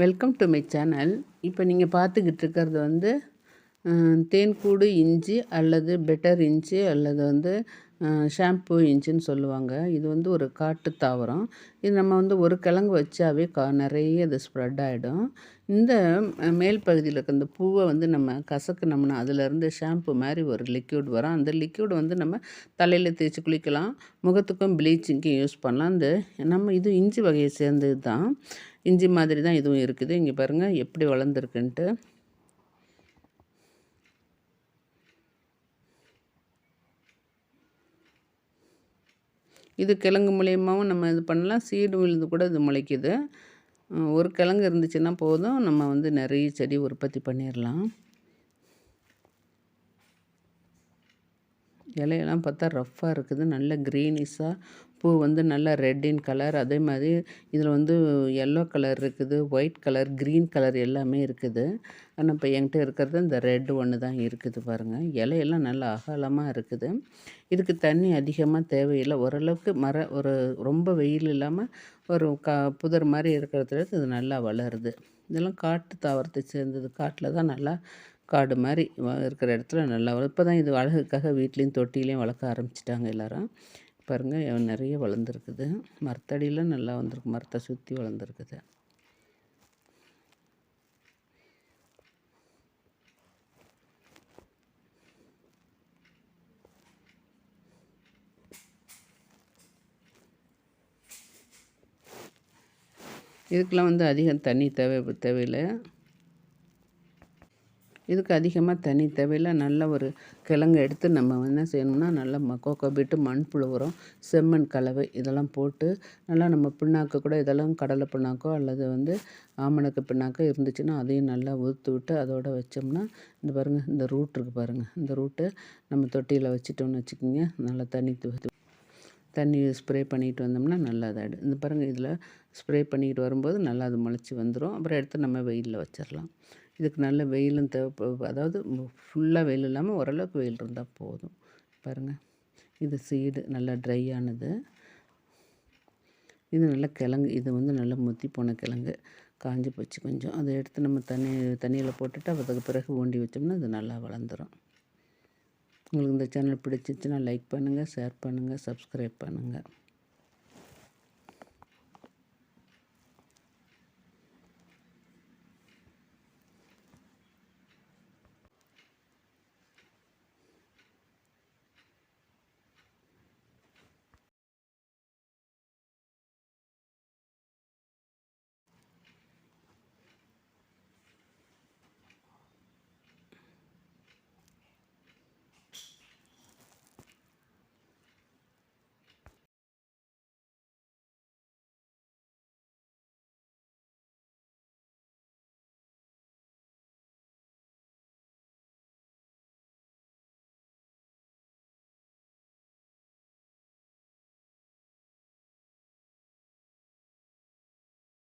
Welcome to my channel இப்போ நீங்கள் பார்த்துக்கிட்டு இருக்கிறது வந்து தேன்கூடு இஞ்சி அல்லது பெட்டர் இஞ்சி அல்லது வந்து ஷாம்பு இஞ்சின்னு சொல்லுவாங்க. இது வந்து ஒரு காட்டு தாவரம். இது நம்ம வந்து ஒரு கிழங்கு வச்சாவே கா நிறைய இது ஸ்ப்ரெட் ஆகிடும் இந்த மேல் பகுதியில் இருக்க அந்த பூவை வந்து நம்ம கசக்குனோம்னா அதிலேருந்து ஷாம்பு மாதிரி ஒரு லிக்யூட் வரும். அந்த லிக்யூட் வந்து நம்ம தலையில் தேய்ச்சி குளிக்கலாம். முகத்துக்கும் ப்ளீச்சிங்க்கும் யூஸ் பண்ணலாம். இந்த நம்ம இது இஞ்சி வகையை சேர்ந்தது தான் இஞ்சி மாதிரி தான் இதுவும் இருக்குது. இங்கே பாருங்கள் எப்படி வளர்ந்துருக்குன்ட்டு. இது கிழங்கு மூலியமாகவும் நம்ம இது பண்ணலாம். சீடு விழுந்து கூட இது முளைக்குது. ஒரு கிழங்கு இருந்துச்சுன்னா போதும். நம்ம வந்து நிறைய செடி உற்பத்தி பண்ணிடலாம் இலையெல்லாம் பார்த்தா ரஃப்பாக இருக்குது. நல்ல க்ரீனிஷாக பூ வந்து நல்லா ரெட் இன் கலர் அதே மாதிரி இதில் வந்து எல்லோ கலர் இருக்குது ஒயிட் கலர் க்ரீன் கலர் எல்லாமே இருக்குது. ஆனால் இப்போ என்கிட்ட இருக்கிறது இந்த ரெட் ஒன்று தான் இருக்குது பாருங்கள் இலையெல்லாம் நல்லா அகலமாக இருக்குது. இதுக்கு தண்ணி அதிகமாக தேவையில்லை. ஓரளவுக்கு மர ஒரு ரொம்ப வெயில் இல்லாமல் ஒரு கா புதர் மாதிரி இருக்கிறதுல இது நல்லா வளருது. இதெல்லாம் காட்டு தாவரத்தை சேர்ந்தது. காட்டில் தான் நல்லா காடு மாதிரி இருக்கிற இடத்துல நல்லா இப்போ தான் இது அழகுக்காக வீட்லேயும் தொட்டிலையும் வளர்க்க ஆரம்பிச்சிட்டாங்க எல்லாரும். பாருங்கள் நிறைய வளர்ந்துருக்குது. மரத்தடியில் நல்லா வந்திருக்கு மரத்தை சுற்றி வளர்ந்துருக்குது. இதுக்கெலாம் வந்து அதிகம் தண்ணி தேவை தேவையில்லை. இதுக்கு அதிகமாக தண்ணி தேவையில்லை. நல்ல ஒரு கிழங்கு எடுத்து நம்ம என்ன செய்யணும்னா நல்லா கோகோ பீட்டு மண்புழு உரம் செம்மண் கலவை இதெல்லாம் போட்டு நல்லா நம்ம பிண்ணாக்கு கூட இதெல்லாம் கடலை பிண்ணாக்கோ அல்லது வந்து ஆமணக்கு பிண்ணாக்கோ இருந்துச்சுன்னா அதையும் நல்லா ஊற்று விட்டு அதோடு வச்சோம்னா இந்த பாருங்கள் இந்த ரூட் இருக்குது பாருங்கள் இந்த ரூட்டு நம்ம தொட்டியில் வச்சிட்டோம்னு வச்சுக்கோங்க நல்லா தண்ணி தண்ணி ஸ்ப்ரே பண்ணிட்டு வந்தோம்னா நல்லா இதாகிடும் இந்த பாருங்கள் இதில் ஸ்ப்ரே பண்ணிக்கிட்டு வரும்போது நல்லா அது முளைச்சி வந்துடும் அப்புறம் எடுத்து நம்ம வெயிலில் வச்சிடலாம் இதுக்கு நல்ல வெயிலும் தேவை அதாவது ஃபுல்லாக வெயில் இல்லாமல் ஓரளவுக்கு வெயில் இருந்தால் போதும். பாருங்கள் இது சீடு நல்லா ட்ரை ஆனது. இது நல்லா கிழங்கு இது வந்து நல்லா முத்தி போன கிழங்கு. காஞ்சி போச்சு கொஞ்சம். அதை எடுத்து நம்ம தண்ணி தண்ணியில் போட்டுட்டு அதுக்கு பிறகு ஊண்டி வச்சோம்னா அது நல்லா வளர்ந்துடும் உங்களுக்கு இந்த சேனல் பிடிச்சிச்சுன்னா லைக் பண்ணுங்கள் ஷேர் பண்ணுங்கள் சப்ஸ்கிரைப் பண்ணுங்கள்